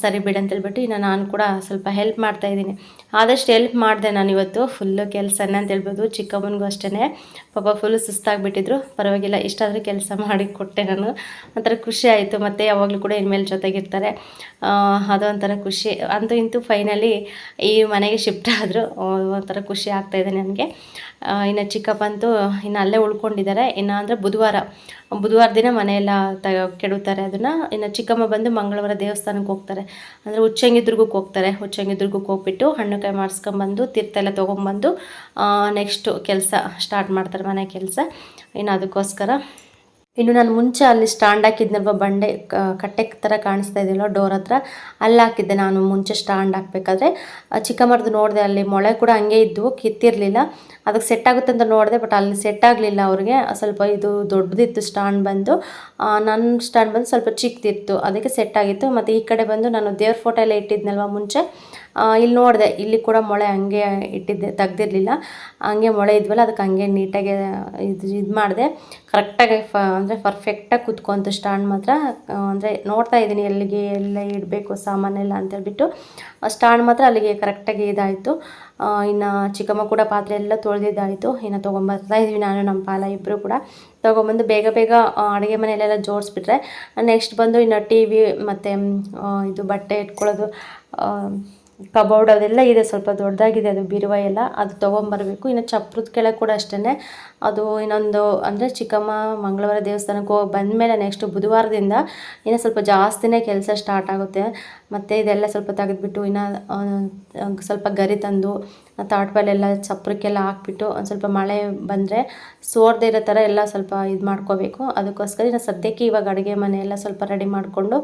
ಸರಿ ಬಿಡು ಅಂತೇಳ್ಬಿಟ್ಟು ಇನ್ನು ನಾನು ಕೂಡ ಸ್ವಲ್ಪ ಹೆಲ್ಪ್ ಮಾಡ್ತಾ ಇದ್ದೀನಿ. ಆದಷ್ಟು ಹೆಲ್ಪ್ ಮಾಡಿದೆ ನಾನು ಇವತ್ತು. ಫುಲ್ಲು ಕೆಲಸನೇ ಅಂತ ಹೇಳ್ಬೋದು. ಚಿಕ್ಕಮ್ಮನಿಗೂ ಅಷ್ಟೇ ಪಾಪ ಫುಲ್ ಸುಸ್ತಾಗಿಬಿಟ್ಟಿದ್ರು. ಪರವಾಗಿಲ್ಲ, ಇಷ್ಟಾದರೂ ಕೆಲಸ ಮಾಡಿ ಕೊಟ್ಟೆ ನಾನು. ಒಂಥರ ಖುಷಿ ಆಯಿತು. ಮತ್ತು ಯಾವಾಗಲೂ ಕೂಡ ಇನ್ಮೇಲೆ ಜೊತೆಗಿರ್ತಾರೆ. ಅದೊಂಥರ ಖುಷಿ. ಅಂತೂ ಇಂತೂ ಫೈನಲಿ ಈ ಮನೆಗೆ ಶಿಫ್ಟ್ ಆದರು. ಒಂಥರ ಖುಷಿ ಆಗ್ತಾಯಿದೆ ನನಗೆ. ಇನ್ನು ಚಿಕ್ಕಪ್ಪ ಅಂತೂ ಇನ್ನು ಅಲ್ಲೇ ಉಳ್ಕೊಂಡಿದ್ದಾರೆ. ಇನ್ನು ಅಂದರೆ ಬುಧವಾರ. ಬುಧವಾರ ದಿನ ಮನೆಯೆಲ್ಲ ತ ಕೆಡುತ್ತಾರೆ ಅದನ್ನು. ಇನ್ನು ಚಿಕ್ಕಮ್ಮ ಬಂದು ಮಂಗಳವಾರ ದೇವಸ್ಥಾನಕ್ಕೆ ಹೋಗ್ತಾರೆ. ಅಂದರೆ ಉಚ್ಚಂಗಿ ದುರ್ಗಕ್ಕೆ ಹೋಗ್ತಾರೆ. ಉಚ್ಚಂಗಿ ದುರ್ಗಕ್ಕೆ ಹೋಗ್ಬಿಟ್ಟು ಹಣ್ಣು ಕಾಯಿ ಮಾಡಿಸ್ಕೊಂಬಂದು ತೀರ್ಥ ಎಲ್ಲ ತೊಗೊಂಬಂದು ನೆಕ್ಸ್ಟು ಕೆಲಸ ಸ್ಟಾರ್ಟ್ ಮಾಡ್ತಾರೆ ಮನೆ ಕೆಲಸ. ಇನ್ನು ಅದಕ್ಕೋಸ್ಕರ ಇನ್ನು ನಾನು ಮುಂಚೆ ಅಲ್ಲಿ ಸ್ಟ್ಯಾಂಡ್ ಹಾಕಿದ್ನಲ್ವ ಬಂಡೆ ಕಟ್ಟೆ ಥರ ಕಾಣಿಸ್ತಾ ಇದೆಯಲ್ಲ ಡೋರ್ ಹತ್ರ? ಅಲ್ಲಿ ಹಾಕಿದ್ದೆ ನಾನು ಮುಂಚೆ ಸ್ಟ್ಯಾಂಡ್ ಹಾಕಬೇಕಾದ್ರೆ. ಆ ಚಿಕ್ಕಮ್ಮರದ್ದು ನೋಡಿದೆ ಅಲ್ಲಿ ಮೊಳೆ ಕೂಡ ಹಂಗೆ ಇದ್ದು ಕಿತ್ತಿರಲಿಲ್ಲ. ಅದಕ್ಕೆ ಸೆಟ್ ಆಗುತ್ತೆ ಅಂತ ನೋಡಿದೆ ಬಟ್ ಅಲ್ಲಿ ಸೆಟ್ ಆಗಲಿಲ್ಲ ಅವ್ರಿಗೆ. ಸ್ವಲ್ಪ ಇದು ದೊಡ್ಡದಿತ್ತು ಸ್ಟ್ಯಾಂಡ್ ಬಂದು. ನನ್ನ ಸ್ಟ್ಯಾಂಡ್ ಬಂದು ಸ್ವಲ್ಪ ಚಿಕ್ಕದಿತ್ತು. ಅದಕ್ಕೆ ಸೆಟ್ ಆಗಿತ್ತು. ಮತ್ತು ಈ ಕಡೆ ಬಂದು ನಾನು ದೇವ್ರ ಫೋಟೋ ಎಲ್ಲ ಇಟ್ಟಿದ್ನಲ್ವ ಮುಂಚೆ. ಇಲ್ಲಿ ನೋಡಿದೆ, ಇಲ್ಲಿ ಕೂಡ ಮೊಳೆ ಹಂಗೆ ಇಟ್ಟಿದ್ದೆ, ತೆಗ್ದಿರಲಿಲ್ಲ. ಹಂಗೆ ಮೊಳೆ ಇದ್ವಲ್ಲ, ಅದಕ್ಕೆ ಹಂಗೆ ನೀಟಾಗಿ ಇದು ಇದು ಮಾಡಿದೆ. ಕರೆಕ್ಟಾಗಿ ಫ ಅಂದರೆ ಪರ್ಫೆಕ್ಟಾಗಿ ಕೂತ್ಕೊಂತು ಸ್ಟ್ಯಾಂಡ್ ಮಾತ್ರ. ಅಂದರೆ ನೋಡ್ತಾ ಇದ್ದೀನಿ, ಎಲ್ಲಿಗೆ ಎಲ್ಲ ಇಡಬೇಕು, ಸಾಮಾನೆಲ್ಲ ಅಂತೇಳ್ಬಿಟ್ಟು ಸ್ಟ್ಯಾಂಡ್ ಮಾತ್ರ ಅಲ್ಲಿಗೆ ಕರೆಕ್ಟಾಗಿ ಇದಾಯಿತು. ಇನ್ನು ಚಿಕ್ಕಮ್ಮ ಕೂಡ ಪಾತ್ರೆ ಎಲ್ಲ ತೊಳೆದಿದ್ದಾಯಿತು. ಇನ್ನು ತೊಗೊಂಬರ್ತಾ ಇದ್ವಿ ನಾನು, ನಮ್ಮ ಪಾಲ ಇಬ್ಬರು ಕೂಡ. ತೊಗೊಂಬಂದು ಬೇಗ ಬೇಗ ಅಡುಗೆ ಮನೆಯಲ್ಲೆಲ್ಲ ಜೋಡಿಸ್ಬಿಟ್ರೆ ನೆಕ್ಸ್ಟ್ ಬಂದು ಇನ್ನು ಟಿ ವಿ ಮತ್ತು ಇದು ಬಟ್ಟೆ ಇಟ್ಕೊಳ್ಳೋದು ಕಬೋರ್ಡ್ ಅದೆಲ್ಲ ಇದೆ, ಸ್ವಲ್ಪ ದೊಡ್ಡದಾಗಿದೆ, ಅದು ಬಿರುವ ಎಲ್ಲ ಅದು ತೊಗೊಂಬರ್ಬೇಕು. ಇನ್ನು ಚಪ್ರದ ಕೆಳಗೆ ಕೂಡ ಅಷ್ಟೇ ಅದು ಇನ್ನೊಂದು ಅಂದರೆ ಚಿಕ್ಕಮ್ಮ ಮಂಗಳವಾರ ದೇವಸ್ಥಾನಕ್ಕೆ ಹೋಗಿ ಬಂದಮೇಲೆ ನೆಕ್ಸ್ಟ್ ಬುಧವಾರದಿಂದ ಇನ್ನು ಸ್ವಲ್ಪ ಜಾಸ್ತಿನೇ ಕೆಲಸ ಸ್ಟಾರ್ಟ್ ಆಗುತ್ತೆ. ಮತ್ತು ಇದೆಲ್ಲ ಸ್ವಲ್ಪ ತೆಗೆದುಬಿಟ್ಟು ಇನ್ನು ಸ್ವಲ್ಪ ಗರಿ ತಂದು ತಾಟ್ಪಲ್ಲೆಲ್ಲ ಚಪ್ರಕ್ಕೆಲ್ಲ ಹಾಕ್ಬಿಟ್ಟು ಒಂದು ಸ್ವಲ್ಪ ಮಳೆ ಬಂದರೆ ಸೋರ್ದೇ ಇರೋ ಥರ ಎಲ್ಲ ಸ್ವಲ್ಪ ಇದು ಮಾಡ್ಕೋಬೇಕು. ಅದಕ್ಕೋಸ್ಕರ ಇನ್ನು ಸದ್ಯಕ್ಕೆ ಇವಾಗ ಅಡುಗೆ ಮನೆ ಎಲ್ಲ ಸ್ವಲ್ಪ ರೆಡಿ ಮಾಡಿಕೊಂಡು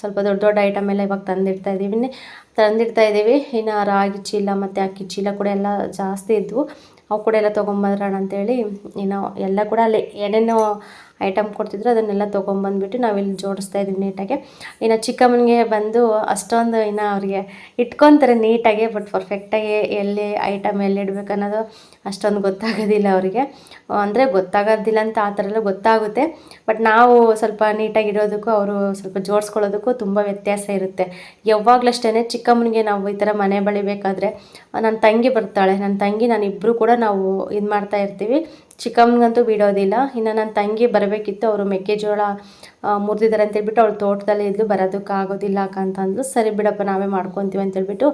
ಸ್ವಲ್ಪ ದೊಡ್ಡ ದೊಡ್ಡ ಐಟಮ್ ಎಲ್ಲ ಇವಾಗ ತಂದಿಡ್ತಾ ಇದ್ದೀವಿ. ತಂದಿಡ್ತಾ ಇದ್ದೀವಿ. ಇನ್ನು ರಾಗಿ ಚೀಲ ಮತ್ತು ಅಕ್ಕಿ ಚೀಲ ಕೂಡ ಎಲ್ಲ ಜಾಸ್ತಿ ಇದ್ವು. ಅವು ಕೂಡ ಎಲ್ಲ ತೊಗೊಂಬರೋಣ ಅಂತೇಳಿ ಇನ್ನು ಎಲ್ಲ ಕೂಡ ಅಲ್ಲಿ ಏನೇನೋ ಐಟಮ್ ಕೊಡ್ತಿದ್ರು, ಅದನ್ನೆಲ್ಲ ತೊಗೊಂಬಂದ್ಬಿಟ್ಟು ನಾವಿಲ್ಲಿ ಜೋಡಿಸ್ತಾ ಇದ್ದೀವಿ ನೀಟಾಗಿ. ಇನ್ನು ಚಿಕ್ಕಮ್ಮನಿಗೆ ಬಂದು ಅಷ್ಟೊಂದು ಇನ್ನು ಅವ್ರಿಗೆ ಇಟ್ಕೊತಾರೆ ನೀಟಾಗಿ, ಬಟ್ ಪರ್ಫೆಕ್ಟಾಗಿ ಎಲ್ಲಿ ಐಟಮ್ ಎಲ್ಲಿ ಇಡಬೇಕು ಅನ್ನೋದು ಅಷ್ಟೊಂದು ಗೊತ್ತಾಗೋದಿಲ್ಲ ಅವರಿಗೆ. ಅಂದರೆ ಗೊತ್ತಾಗೋದಿಲ್ಲ ಅಂತ ಆ ಥರ ಎಲ್ಲ ಗೊತ್ತಾಗುತ್ತೆ. ಬಟ್ ನಾವು ಸ್ವಲ್ಪ ನೀಟಾಗಿ ಇಡೋದಕ್ಕೂ, ಅವರು ಸ್ವಲ್ಪ ಜೋಡಿಸ್ಕೊಳ್ಳೋದಕ್ಕೂ ತುಂಬ ವ್ಯತ್ಯಾಸ ಇರುತ್ತೆ. ಯಾವಾಗಲೂ ಅಷ್ಟೇ ಚಿಕ್ಕಮ್ಮನಿಗೆ ನಾವು ಈ ಥರ ಮನೆ ಬಳಿಬೇಕಾದ್ರೆ, ನನ್ನ ತಂಗಿ ಬರ್ತಾಳೆ, ನನ್ನ ತಂಗಿ ನಾನಿಬ್ಬರು ಕೂಡ ನಾವು ಇದು ಮಾಡ್ತಾ ಇರ್ತೀವಿ. ಚಿಕ್ಕಮ್ಮನಿಗಂತೂ ಬಿಡೋದಿಲ್ಲ. ಇನ್ನು ನನ್ನ ತಂಗಿ ಬರಬೇಕಿತ್ತು, ಅವರು ಮೆಕ್ಕೆಜೋಳ ಮುರಿದಿದ್ದಾರೆ ಅಂತೇಳ್ಬಿಟ್ಟು ಅವಳು ತೋಟದಲ್ಲಿ ಇದ್ದು ಬರೋದಕ್ಕೆ ಆಗೋದಿಲ್ಲ ಅಕ್ಕ ಅಂತಂದ್ರು ಸರಿ ಬಿಡಪ್ಪ, ನಾವೇ ಮಾಡ್ಕೊತೀವಿ ಅಂತೇಳ್ಬಿಟ್ಟು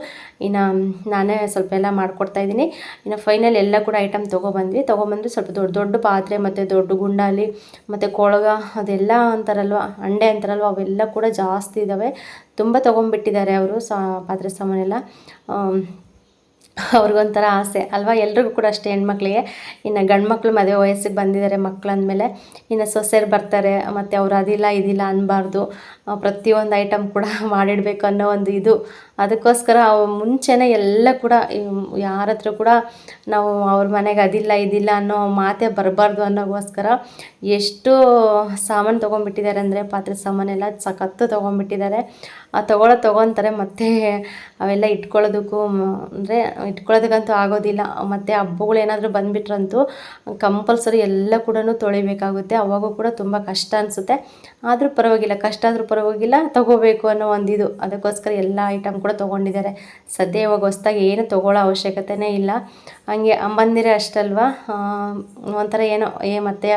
ಇನ್ನು, ನಾನೇ ಸ್ವಲ್ಪ ಎಲ್ಲ ಮಾಡ್ಕೊಡ್ತಾಯಿದ್ದೀನಿ ಇನ್ನು ಫೈನಲ್ ಎಲ್ಲ ಕೂಡ ಐಟಮ್ ತೊಗೊಬಂದ್ವಿ. ತೊಗೊಬಂದು ಸ್ವಲ್ಪ ದೊಡ್ಡ ದೊಡ್ಡ ಪಾತ್ರೆ ಮತ್ತು ದೊಡ್ಡ ಗುಂಡಾಲಿ ಮತ್ತು ಕೊಳಗ ಅದೆಲ್ಲ ಅಂತಾರಲ್ವ, ಅಂಡೆ ಅಂತಾರಲ್ವ, ಅವೆಲ್ಲ ಕೂಡ ಜಾಸ್ತಿ ಇದ್ದಾವೆ ತುಂಬ ತೊಗೊಂಬಿಟ್ಟಿದ್ದಾರೆ ಅವರು ಸಾ, ಪಾತ್ರೆ ಸಾಮಾನೆಲ್ಲ. ಅವ್ರಿಗೊಂಥರ ಆಸೆ. ಅಲ್ವಾ? ಎಲ್ರಿಗೂ ಕೂಡ ಅಷ್ಟೇ ಹೆಣ್ಮಕ್ಳಿಗೆ. ಇನ್ನು ಗಂಡು ಮಕ್ಕಳು ಮದುವೆ ವಯಸ್ಸಿಗೆ ಬಂದಿದ್ದಾರೆ ಮಕ್ಳು ಅಂದಮೇಲೆ ಇನ್ನು ಸೊಸೆಯರು ಬರ್ತಾರೆ. ಮತ್ತು ಅವ್ರು ಅದಿಲ್ಲ, ಇದಿಲ್ಲ ಅನ್ನಬಾರ್ದು ಪ್ರತಿಯೊಂದು ಐಟಮ್ ಕೂಡ ಮಾಡಿಡಬೇಕು ಅನ್ನೋ ಒಂದು ಇದು. ಅದಕ್ಕೋಸ್ಕರ ಮುಂಚೆನೇ ಎಲ್ಲ ಕೂಡ ಯಾರ ಹತ್ರ ಕೂಡ ನಾವು ಅವ್ರ ಮನೆಗೆ ಅದಿಲ್ಲ, ಇದಿಲ್ಲ ಅನ್ನೋ ಮಾತೇ ಬರಬಾರ್ದು ಅನ್ನೋಗೋಸ್ಕರ ಎಷ್ಟು ಸಾಮಾನು ತೊಗೊಂಡ್ಬಿಟ್ಟಿದ್ದಾರೆ ಅಂದರೆ ಪಾತ್ರೆ ಸಾಮಾನೆಲ್ಲ ಸಖತ್ತು ತೊಗೊಂಡ್ಬಿಟ್ಟಿದ್ದಾರೆ. ಆ ತೊಗೊಳ್ಳೋ ತೊಗೊತಾರೆ, ಮತ್ತೆ ಅವೆಲ್ಲ ಇಟ್ಕೊಳ್ಳೋದಕ್ಕೂ ಅಂದರೆ ಇಟ್ಕೊಳ್ಳೋದಕ್ಕಂತೂ ಆಗೋದಿಲ್ಲ. ಮತ್ತು ಹಬ್ಬಗಳು ಏನಾದರೂ ಬಂದುಬಿಟ್ರಂತೂ ಕಂಪಲ್ಸರಿ ಎಲ್ಲ ಕೂಡ ತೊಳಿಬೇಕಾಗುತ್ತೆ. ಅವಾಗೂ ಕೂಡ ತುಂಬ ಕಷ್ಟ ಅನಿಸುತ್ತೆ. ಆದರೂ ಪರವಾಗಿಲ್ಲ, ಕಷ್ಟ ಆದರೂ ಪರವಾಗಿಲ್ಲ, ತಗೋಬೇಕು ಅನ್ನೋ ಒಂದು ಇದು ಅದಕ್ಕೋಸ್ಕರ ಎಲ್ಲ ಐಟಮ್ ಕೂಡ ತೊಗೊಂಡಿದ್ದಾರೆ. ಸದ್ಯ ಇವಾಗ ಹೊಸ್ದಾಗಿ ಏನು ತೊಗೊಳ್ಳೋ ಅವಶ್ಯಕತೆನೇ ಇಲ್ಲ. ಹಂಗೆ ಅಮ್ಮಂದಿರೇ ಅಷ್ಟಲ್ವಾ? ಒಂಥರ ಏನೋ, ಏ ಮತ್ತೆ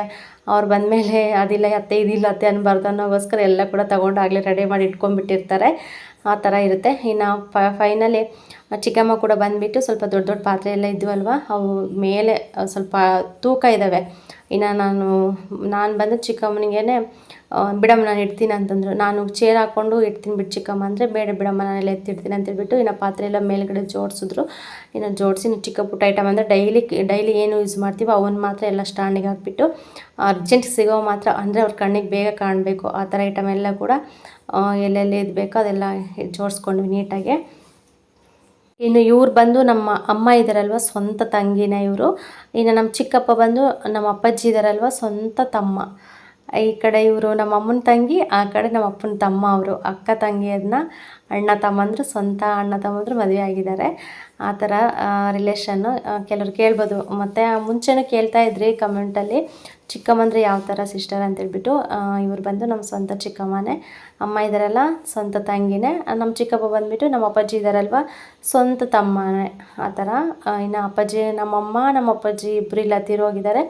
ಅವ್ರು ಬಂದಮೇಲೆ ಅದಿಲ್ಲ, ಅತ್ತೆ ಇದಿಲ್ಲ, ಅತ್ತೆ ಅನ್ಬಾರ್ದು ಅನ್ನೋಗೋಸ್ಕರ ಎಲ್ಲ ಕೂಡ ತೊಗೊಂಡು ಆಗಲೇ ರೆಡಿ ಮಾಡಿ ಇಟ್ಕೊಂಡ್ಬಿಟ್ಟಿರ್ತಾರೆ. ಆ ಥರ ಇರುತ್ತೆ. ಇನ್ನು ಫೈನಲಿ ಚಿಕ್ಕಮ್ಮ ಕೂಡ ಬಂದುಬಿಟ್ಟು ಸ್ವಲ್ಪ ದೊಡ್ಡ ದೊಡ್ಡ ಪಾತ್ರೆ ಎಲ್ಲ ಇದ್ವಲ್ವ? ಅವು ಮೇಲೆ ಸ್ವಲ್ಪ ತೂಕ ಇದ್ದಾವೆ. ಇನ್ನು ನಾನು ನಾನು ಬಂದು ಚಿಕ್ಕಮ್ಮನಿಗೇ ಬಿಡಮ್ಮ, ನಾನು ಇಡ್ತೀನಿ ಅಂತಂದರು. ನಾನು ಚೇರ್ ಹಾಕ್ಕೊಂಡು ಇಡ್ತೀನಿ ಬಿಟ್ಟು ಚಿಕ್ಕಮ್ಮ ಅಂದರೆ, ಬೇಡ ಬಿಡಮ್ಮ, ನಾನೆಲ್ಲ ಎತ್ತಿಡ್ತೀನಿ ಅಂತೇಳ್ಬಿಟ್ಟು ಇನ್ನು ಪಾತ್ರೆ ಎಲ್ಲ ಮೇಲ್ಗಡೆ ಜೋಡಿಸಿದ್ರು. ಇನ್ನು ಜೋಡಿಸಿ ಚಿಕ್ಕ ಪುಟ್ಟ ಐಟಮ್ ಅಂದರೆ ಡೈಲಿ ಡೈಲಿ ಏನು ಯೂಸ್ ಮಾಡ್ತೀವೋ ಅವನ್ನ ಮಾತ್ರ ಎಲ್ಲ ಸ್ಟ್ಯಾಂಡಿಗೆ ಹಾಕ್ಬಿಟ್ಟು ಅರ್ಜೆಂಟ್ ಸಿಗೋ ಮಾತ್ರ, ಅಂದರೆ ಅವ್ರ ಕಣ್ಣಿಗೆ ಬೇಗ ಕಾಣಬೇಕು. ಆ ಥರ ಐಟಮ್ ಎಲ್ಲ ಕೂಡ ಎಲ್ಲೆಲ್ಲಿ ಇದು ಬೇಕೋ ಅದೆಲ್ಲ ಜೋಡಿಸ್ಕೊಂಡ್ವಿ ನೀಟಾಗಿ. ಇನ್ನು ಇವ್ರು ಬಂದು ನಮ್ಮ ಅಮ್ಮ ಇದ್ದಾರಲ್ವ ಸ್ವಂತ ತಂಗಿನೇ ಇವರು. ಇನ್ನು ನಮ್ಮ ಚಿಕ್ಕಪ್ಪ ಬಂದು ನಮ್ಮ ಅಪ್ಪಾಜಿ ಇದ್ದಾರಲ್ವ ಸ್ವಂತ ತಮ್ಮ. ಈ ಕಡೆ ಇವರು ನಮ್ಮ ಅಮ್ಮನ ತಂಗಿ, ಆ ಕಡೆ ನಮ್ಮ ಅಪ್ಪನ ತಮ್ಮ ಅವರು. ಅಕ್ಕ ತಂಗಿಯನ್ನ ಅಣ್ಣ ತಮ್ಮಂದರು ಸ್ವಂತ ಅಣ್ಣ ತಮ್ಮಂದರು ಮದುವೆ ಆಗಿದ್ದಾರೆ. ಆ ಥರ ರಿಲೇಷನ್ನು ಕೆಲವರು ಕೇಳ್ಬೋದು. ಮತ್ತು ಮುಂಚೆನೂ ಕೇಳ್ತಾ ಇದ್ರಿ ಕಮೆಂಟಲ್ಲಿ ಚಿಕ್ಕಮ್ಮಂದ್ರೆ ಯಾವ ಥರ ಸಿಸ್ಟರ್ ಅಂತೇಳ್ಬಿಟ್ಟು ಇವರು ಬಂದು ನಮ್ಮ ಸ್ವಂತ ಚಿಕ್ಕಮ್ಮನೇ ಅಮ್ಮ ಇದ್ದಾರಲ್ಲ ಸ್ವಂತ ತಂಗಿನೇ. ನಮ್ಮ ಚಿಕ್ಕಪ್ಪ ಬಂದುಬಿಟ್ಟು ನಮ್ಮ ಅಪ್ಪಾಜಿ ಇದ್ದಾರಲ್ವ ಸ್ವಂತ ತಮ್ಮನೇ. ಆ ಥರ ಇನ್ನು ಅಪ್ಪಾಜಿ, ನಮ್ಮಮ್ಮ ನಮ್ಮ ಅಪ್ಪಾಜಿ ಇಬ್ಬರು ಇಲ್ಲ, ತೀರೋಗಿದ್ದಾರೆ.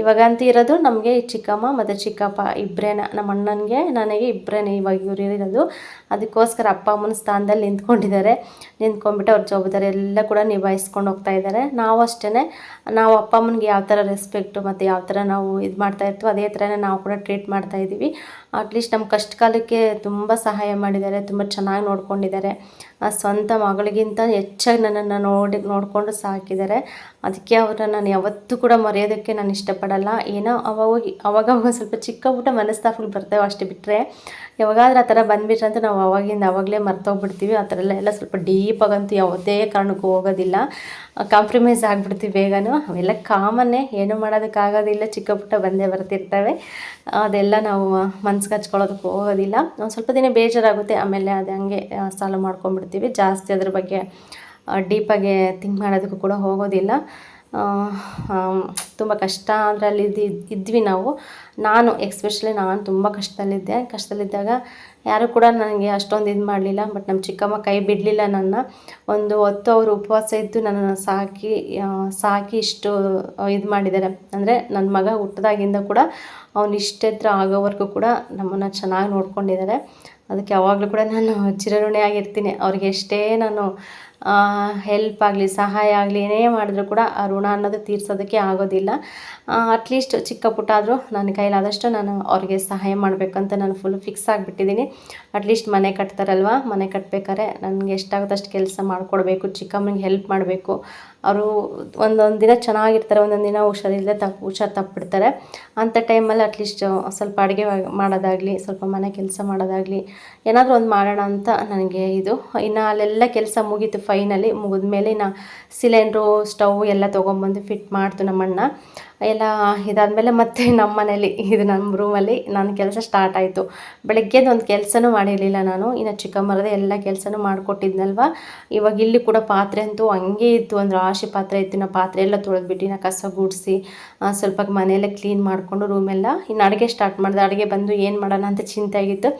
ಇವಾಗಂತೂ ಇರೋದು ನಮಗೆ ಚಿಕ್ಕಮ್ಮ ಮತ್ತು ಚಿಕ್ಕಪ್ಪ ಇಬ್ಬರೇನ ನಮ್ಮ ಅಣ್ಣನಿಗೆ, ನನಗೆ ಇಬ್ಬರೇನೆ ಇವಾಗ ಇವ್ರು ಇರೋದು. ಅದಕ್ಕೋಸ್ಕರ ಅಪ್ಪ ಅಮ್ಮನ ಸ್ಥಾನದಲ್ಲಿ ನಿಂತ್ಕೊಂಡಿದ್ದಾರೆ. ನಿಂತ್ಕೊಂಡ್ಬಿಟ್ಟು ಅವ್ರ ಜವಾಬ್ದಾರಿ ಎಲ್ಲ ಕೂಡ ನಿಭಾಯಿಸ್ಕೊಂಡು ಹೋಗ್ತಾ ಇದ್ದಾರೆ. ನಾವು ಅಷ್ಟೇ ನಾವು ಅಪ್ಪ ಅಮ್ಮನಿಗೆ ಯಾವ ಥರ ರೆಸ್ಪೆಕ್ಟು ಮತ್ತು ಯಾವ ಥರ ನಾವು ಇದು ಮಾಡ್ತಾ ಇರ್ತೀವೋ, ಅದೇ ಥರನೇ ನಾವು ಕೂಡ ಟ್ರೀಟ್ ಮಾಡ್ತಾ ಇದ್ದೀವಿ ಅಟ್ಲೀಸ್ಟ್ ನಮ್ಮ ಕಷ್ಟ ಕಾಲಕ್ಕೆ ತುಂಬ ಸಹಾಯ ಮಾಡಿದ್ದಾರೆ, ತುಂಬ ಚೆನ್ನಾಗಿ ನೋಡ್ಕೊಂಡಿದ್ದಾರೆ. ಸ್ವಂತ ಮಗಳಿಗಿಂತ ಹೆಚ್ಚಾಗಿ ನನ್ನನ್ನು ನೋಡಿ, ನೋಡಿಕೊಂಡು ಸಾಕಿದ್ದಾರೆ. ಅದಕ್ಕೆ ಅವರನ್ನು ನಾನು ಯಾವತ್ತೂ ಕೂಡ ಮರೆಯೋದಕ್ಕೆ ನಾನು ಇಷ್ಟಪಡಲ್ಲ. ಏನೋ ಅವಾಗ ಅವಾಗ ಸ್ವಲ್ಪ ಚಿಕ್ಕ ಪುಟ್ಟ ಮನಸ್ತಾಪಗಳು ಬರ್ತವೆ ಅಷ್ಟೇ ಬಿಟ್ಟರೆ ಯಾವಾಗಾದ್ರೂ ಆ ಥರ ಅಂತ ನಾವು ಅವಾಗಿಂದ ಅವಾಗಲೇ ಮರ್ತೋಗ್ಬಿಡ್ತೀವಿ. ಆ ಥರ ಎಲ್ಲ ಸ್ವಲ್ಪ ಡೀಪಾಗಂತೂ ಯಾವುದೇ ಕಾರಣಕ್ಕೂ ಹೋಗೋದಿಲ್ಲ. ಕಾಂಪ್ರಮೈಸ್ ಆಗಿಬಿಡ್ತೀವಿ ಬೇಗನೂ. ಅವೆಲ್ಲ ಕಾಮನ್ನೇ, ಏನು ಮಾಡೋದಕ್ಕಾಗೋದಿಲ್ಲ ಚಿಕ್ಕ ಪುಟ್ಟ ಬಂದೇ ಬರ್ತಿರ್ತವೆ. ಅದೆಲ್ಲ ನಾವು ಮನ್ಸಿಗೆ ಹಚ್ಕೊಳ್ಳೋದಕ್ಕೆ ಹೋಗೋದಿಲ್ಲ. ಒಂದು ಸ್ವಲ್ಪ ದಿನ ಬೇಜಾರಾಗುತ್ತೆ. ಆಮೇಲೆ ಅದು ಹಂಗೆ ಸಾಲ್ವ್ ಮಾಡ್ಕೊಂಡ್ಬಿಡ್ತೀವಿ. ಜಾಸ್ತಿ ಅದ್ರ ಬಗ್ಗೆ ಡೀಪಾಗಿ ಥಿಂಕ್ ಮಾಡೋದಕ್ಕೂ ಕೂಡ ಹೋಗೋದಿಲ್ಲ. ತುಂಬ ಕಷ್ಟ ಅದರಲ್ಲಿ ಇದ್ವಿ ನಾವು. ನಾನು ಎಕ್ಸ್ಪೆಷಲಿ ನಾನು ತುಂಬ ಕಷ್ಟದಲ್ಲಿದ್ದೆ. ಕಷ್ಟದಲ್ಲಿದ್ದಾಗ ಯಾರು ಕೂಡ ನನಗೆ ಅಷ್ಟೊಂದು ಇದು ಮಾಡಲಿಲ್ಲ ಬಟ್ ನಮ್ಮ ಚಿಕ್ಕಮ್ಮ ಕೈ ಬಿಡಲಿಲ್ಲ ನನ್ನ. ಒಂದು ಹೊತ್ತು ಅವರು ಉಪವಾಸ ಇದ್ದು ನನ್ನನ್ನು ಸಾಕಿ ಸಾಕಿ ಇಷ್ಟು ಇದು ಮಾಡಿದ್ದಾರೆ. ಅಂದರೆ ನನ್ನ ಮಗ ಹುಟ್ಟಿದಾಗಿಂದ ಕೂಡ ಅವ್ನು ಇಷ್ಟೆತ್ರ ಆಗೋವರೆಗೂ ಕೂಡ ನಮ್ಮನ್ನು ಚೆನ್ನಾಗಿ ನೋಡ್ಕೊಂಡಿದ್ದಾರೆ. ಅದಕ್ಕೆ ಯಾವಾಗಲೂ ಕೂಡ ನಾನು ಚಿರಋಣಿಯಾಗಿರ್ತೀನಿ. ಅವ್ರಿಗೆ ಎಷ್ಟೇ ನಾನು ಹೆಲ್ಪ್ ಆಗಲಿ, ಸಹಾಯ ಆಗಲಿ, ಏನೇ ಮಾಡಿದ್ರು ಕೂಡ ಆ ಋಣ ಅನ್ನೋದು ತೀರ್ಸೋದಕ್ಕೆ ಆಗೋದಿಲ್ಲ. ಅಟ್ಲೀಸ್ಟ್ ಚಿಕ್ಕ ಪುಟ್ಟ ಆದರೂ ನನ್ನ ಕೈಲಾದಷ್ಟು ನಾನು ಅವ್ರಿಗೆ ಸಹಾಯ ಮಾಡಬೇಕಂತ ನಾನು ಫುಲ್ ಫಿಕ್ಸ್ ಆಗಿಬಿಟ್ಟಿದ್ದೀನಿ. ಅಟ್ಲೀಸ್ಟ್ ಮನೆ ಕಟ್ತಾರಲ್ವ? ಮನೆ ಕಟ್ಟಬೇಕಾದ್ರೆ ನನಗೆ ಎಷ್ಟಾಗುತ್ತೆ ಅಷ್ಟು ಕೆಲಸ ಮಾಡಿಕೊಡ್ಬೇಕು, ಚಿಕ್ಕಮ್ಮನಿಗೆ ಹೆಲ್ಪ್ ಮಾಡಬೇಕು. ಅವರು ಒಂದೊಂದು ದಿನ ಚೆನ್ನಾಗಿರ್ತಾರೆ, ಒಂದೊಂದು ದಿನ ಹುಷಾರಿಲ್ಲದೆ ತಪ್ಪು ಹುಷಾರು ತಪ್ಪಿಡ್ತಾರೆ. ಅಂಥ ಟೈಮಲ್ಲಿ ಅಟ್ಲೀಸ್ಟ್ ಸ್ವಲ್ಪ ಅಡುಗೆ ಮಾಡೋದಾಗಲಿ, ಸ್ವಲ್ಪ ಮನೆ ಕೆಲಸ ಮಾಡೋದಾಗಲಿ, ಏನಾದರೂ ಒಂದು ಮಾಡೋಣ ಅಂತ ನನಗೆ ಇದು. ಇನ್ನು ಅಲ್ಲೆಲ್ಲ ಕೆಲಸ ಮುಗೀತು ಫೈನಲಿ ಮುಗಿದ್ಮೇಲೆ ಇನ್ನು ಸಿಲಿಂಡ್ರು ಸ್ಟವ್ ಎಲ್ಲ ತೊಗೊಂಬಂದು ಫಿಟ್ ಮಾಡ್ತು ನಮ್ಮಣ್ಣ. ಎಲ್ಲ ಇದಾದಮೇಲೆ ಮತ್ತೆ ನಮ್ಮ ಮನೇಲಿ, ಇದು ನಮ್ಮ ರೂಮಲ್ಲಿ ನನ್ನ ಕೆಲಸ ಸ್ಟಾರ್ಟ್ ಆಯಿತು. ಬೆಳಗ್ಗೆದು ಒಂದು ಕೆಲಸನೂ ಮಾಡಿರಲಿಲ್ಲ ನಾನು. ಇನ್ನು ಚಿಕ್ಕಮ್ಮರದೇ ಎಲ್ಲ ಕೆಲಸನೂ ಮಾಡಿಕೊಟ್ಟಿದ್ನಲ್ವ? ಇವಾಗ ಇಲ್ಲಿ ಕೂಡ ಪಾತ್ರೆ ಅಂತೂ ಹಂಗೆ ಇತ್ತು. ಒಂದು ರಾಶಿ ಪಾತ್ರೆ ಇತ್ತು. ನಾ ಪಾತ್ರೆ ಎಲ್ಲ ತೊಳೆದ್ಬಿಟ್ಟು ನಾ ಕಸ ಗುಡಿಸಿ ಸ್ವಲ್ಪ ಮನೆಯೆಲ್ಲ ಕ್ಲೀನ್ ಮಾಡಿಕೊಂಡು ರೂಮೆಲ್ಲ ಇನ್ನು ಅಡುಗೆ ಸ್ಟಾರ್ಟ್ ಮಾಡಿದೆ. ಅಡುಗೆ ಬಂದು ಏನು ಮಾಡೋಣ ಅಂತ ಚಿಂತೆ ಆಗಿತ್ತು.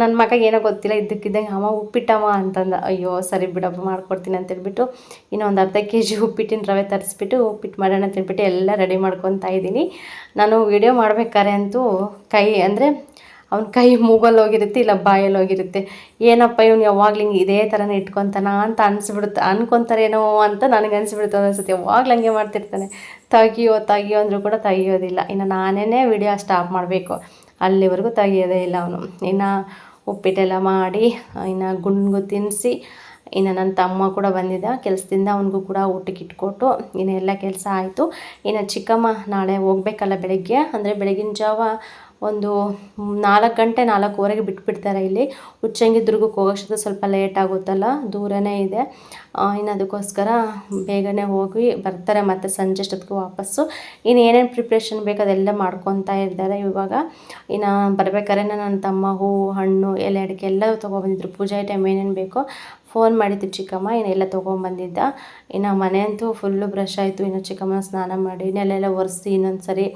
ನನ್ನ ಮಗ ಏನೋ ಗೊತ್ತಿಲ್ಲ. ಇದ್ದಕ್ಕಿದ್ದಂಗೆ ಅಮ್ಮ ಉಪ್ಪಿಟ್ಟಮ್ಮ ಅಂತಂದ. ಅಯ್ಯೋ, ಸರಿ ಬಿಡಪ್ಪ, ಮಾಡ್ಕೊಡ್ತೀನಿ ಅಂತ ಇನ್ನೊಂದು ಅರ್ಧ ಕೆ ಜಿ ಉಪ್ಪಿಟ್ಟಿನ ರವೆ ತರಿಸ್ಬಿಟ್ಟು, ಉಪ್ಪಿಟ್ಟು ಮಾಡೋಣ ಅಂತ ಹೇಳ್ಬಿಟ್ಟು ಎಲ್ಲ ರೆಡಿ ಮಾಡ್ಕೊತಾ ಇದ್ದೀನಿ. ನಾನು ವಿಡಿಯೋ ಮಾಡ್ಬೇಕಾದ್ರೆ ಅಂತೂ ಕೈ ಅಂದರೆ ಅವ್ನ ಕೈ ಮೂಗಲ್ಲಿ ಹೋಗಿರುತ್ತೆ, ಇಲ್ಲ ಬಾಯಲ್ಲಿ ಹೋಗಿರುತ್ತೆ. ಏನಪ್ಪ ಇವನು ಯಾವಾಗ್ಲೂ ಹಿಂಗೆ ಇದೇ ಥರನೇ ಇಟ್ಕೊತಾನ ಅಂತ ಅನಿಸ್ಬಿಡುತ್ತೆ. ಅನ್ಕೊತಾರೇನೋ ಅಂತ ನನಗೆ ಅನಿಸ್ಬಿಡುತ್ತೆ ಅನ್ಸುತ್ತೆ ಯಾವಾಗ್ಲೂ ಹಂಗೆ ಮಾಡ್ತಿರ್ತಾನೆ. ತೆಗಿಯೋ ತೆಗಿಯೋ ಅಂದರೂ ಕೂಡ ತೆಗಿಯೋದಿಲ್ಲ. ಇನ್ನು ನಾನೇ ವಿಡಿಯೋ ಸ್ಟಾಪ್ ಮಾಡಬೇಕು. ಅಲ್ಲಿವರೆಗೂ ತೆಗಿಯೋದೇ ಇಲ್ಲ ಅವನು. ಇನ್ನು ಉಪ್ಪಿಟ್ಟೆಲ್ಲ ಮಾಡಿ, ಇನ್ನು ಗುಂಡ್ಗು ತಿನ್ನಿಸಿ ಇನ್ನು ನನ್ನ ತಮ್ಮ ಕೂಡ ಬಂದಿದ್ದ, ಕೆಲಸದಿಂದ ಅವನಿಗೂ ಕೂಡ ಊಟಕ್ಕೆ ಇಟ್ಕೊಟ್ಟು ಇನ್ನು ಎಲ್ಲ ಕೆಲಸ ಆಯಿತು. ಇನ್ನು ಚಿಕ್ಕಮ್ಮ ನಾಳೆ ಹೋಗ್ಬೇಕಲ್ಲ ಬೆಳಗ್ಗೆ, ಅಂದರೆ ಬೆಳಗಿನ ಜಾವ ಒಂದು ನಾಲ್ಕು ಗಂಟೆ, ನಾಲ್ಕೂವರೆಗೆ ಬಿಟ್ಬಿಡ್ತಾರೆ ಇಲ್ಲಿ. ಉಚ್ಚಂಗಿ ದುರ್ಗಕ್ಕೆ ಸ್ವಲ್ಪ ಲೇಟ್ ಆಗುತ್ತಲ್ಲ, ದೂರನೇ ಇದೆ. ಇನ್ನು ಅದಕ್ಕೋಸ್ಕರ ಬೇಗನೆ ಹೋಗಿ ಬರ್ತಾರೆ ಮತ್ತು ಸಂಜೆ ಅಷ್ಟೊತ್ತಿಗೆ ವಾಪಸ್ಸು. ಇನ್ನು ಏನೇನು ಪ್ರಿಪ್ರೇಷನ್ ಬೇಕು ಅದೆಲ್ಲ ಮಾಡ್ಕೊತಾ ಇದ್ದಾರೆ ಇವಾಗ. ಇನ್ನು ಬರ್ಬೇಕಾದ್ರೆ ನನ್ನ ತಮ್ಮ ಹೂವು ಹಣ್ಣು, ಎಲೆ, ಅಡಿಕೆ ಎಲ್ಲ ತೊಗೊಬಂದಿದ್ರು ಪೂಜೆ ಐಟಮ್ ಏನೇನು ಬೇಕೋ ಫೋನ್ ಮಾಡಿದ್ದು ಚಿಕ್ಕಮ್ಮ ಇನ್ನೆಲ್ಲ ತೊಗೊಂಬಂದಿದ್ದ ಇನ್ನು ಮನೆ ಅಂತೂ ಫುಲ್ಲು ಬ್ರಷ್ ಆಯಿತು. ಇನ್ನು ಚಿಕ್ಕಮ್ಮ ಸ್ನಾನ ಮಾಡಿ ಇನ್ನೆಲ್ಲ ಒರೆಸಿ ಇನ್ನೊಂದು ಸರಿ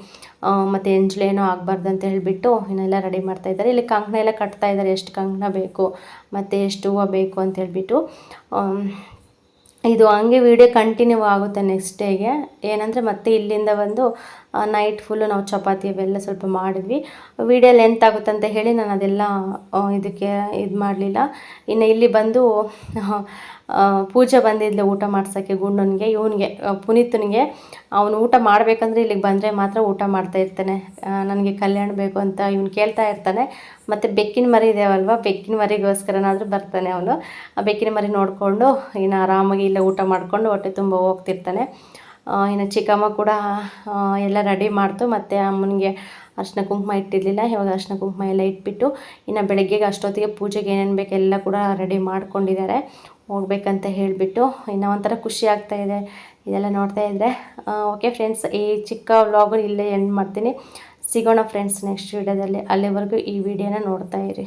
ಮತ್ತು ಎಂಜ್ಲೇನೋ ಆಗಬಾರ್ದು ಅಂತ ಹೇಳಿಬಿಟ್ಟು ಇನ್ನೆಲ್ಲ ರೆಡಿ ಮಾಡ್ತಾ ಇದ್ದಾರೆ. ಇಲ್ಲಿ ಕಂಕಣ ಎಲ್ಲ ಕಟ್ತಾ ಇದ್ದಾರೆ. ಎಷ್ಟು ಕಂಕಣ ಬೇಕು, ಮತ್ತು ಎಷ್ಟು ಹೂವು ಬೇಕು ಅಂತ ಹೇಳ್ಬಿಟ್ಟು ಇದು ಹಂಗೆ ವಿಡಿಯೋ ಕಂಟಿನ್ಯೂ ಆಗುತ್ತೆ ನೆಕ್ಸ್ಟ್ ಡೇಗೆ ಏನಂದರೆ ಮತ್ತೆ ಇಲ್ಲಿಂದ ಬಂದು ನೈಟ್ ಫುಲ್ಲು ನಾವು ಚಪಾತಿ ಅವೆಲ್ಲ ಸ್ವಲ್ಪ ಮಾಡಿದ್ವಿ. ವಿಡಿಯೋ ಲೆಂತ್ ಆಗುತ್ತೆ ಅಂತ ಹೇಳಿ ನಾನು ಅದೆಲ್ಲ ಇದಕ್ಕೆ ಇದು ಮಾಡಲಿಲ್ಲ. ಇನ್ನು ಇಲ್ಲಿ ಬಂದು ಪೂಜೆ ಬಂದಿದ್ಲೆ ಊಟ ಮಾಡ್ಸೋಕ್ಕೆ ಗುಂಡನಿಗೆ, ಇವನಿಗೆ ಪುನೀತನಿಗೆ. ಅವನು ಊಟ ಮಾಡಬೇಕಂದ್ರೆ ಇಲ್ಲಿಗೆ ಬಂದರೆ ಮಾತ್ರ ಊಟ ಮಾಡ್ತಾ ಇರ್ತಾನೆ. ನನಗೆ ಕಲ್ಯಾಣ ಬೇಕು ಅಂತ ಇವನು ಕೇಳ್ತಾ ಇರ್ತಾನೆ. ಮತ್ತು ಬೆಕ್ಕಿನ ಮರಿ ಇದಾವಲ್ವ? ಬೆಕ್ಕಿನ ಮರಿಗೋಸ್ಕರನಾದರೂ ಬರ್ತಾನೆ ಅವನು. ಆ ಬೆಕ್ಕಿನ ಮರಿ ನೋಡಿಕೊಂಡು ಇನ್ನು ಆರಾಮಾಗಿ ಇಲ್ಲೇ ಊಟ ಮಾಡಿಕೊಂಡು ಹೊಟ್ಟೆ ತುಂಬ ಹೋಗ್ತಿರ್ತಾನೆ. ಇನ್ನು ಚಿಕ್ಕಮ್ಮ ಕೂಡ ಎಲ್ಲ ರೆಡಿ ಮಾಡ್ತು. ಮತ್ತು ಅಮ್ಮನಿಗೆ ಅರ್ಶಿನ ಕುಂಕುಮ ಇಟ್ಟಿರಲಿಲ್ಲ. ಇವಾಗ ಅರ್ಶಿನ ಕುಂಕುಮ ಎಲ್ಲ ಇಟ್ಬಿಟ್ಟು ಇನ್ನು ಬೆಳಗ್ಗೆಗೆ ಅಷ್ಟೊತ್ತಿಗೆ ಪೂಜೆಗೆ ಏನೇನು ಬೇಕು ಎಲ್ಲ ಕೂಡ ರೆಡಿ ಮಾಡ್ಕೊಂಡಿದ್ದಾರೆ. ಹೋಗ್ಬೇಕಂತ ಹೇಳಿಬಿಟ್ಟು ಇನ್ನೂ ಒಂಥರ ಖುಷಿ ಆಗ್ತಾ ಇದೆ. ಇದೆಲ್ಲ ನೋಡ್ತಾ ಇದ್ದರೆ ಓಕೆ ಫ್ರೆಂಡ್ಸ್ ಈ ಚಿಕ್ಕ ವ್ಲಾಗು ಇಲ್ಲೇ ಎಂಡ್ ಮಾಡ್ತೀನಿ. ಸಿಗೋಣ ಫ್ರೆಂಡ್ಸ್ ನೆಕ್ಸ್ಟ್ ವೀಡಿಯೋದಲ್ಲಿ. ಅಲ್ಲಿವರೆಗೂ ಈ ವಿಡಿಯೋನ ನೋಡ್ತಾ ಇರಿ.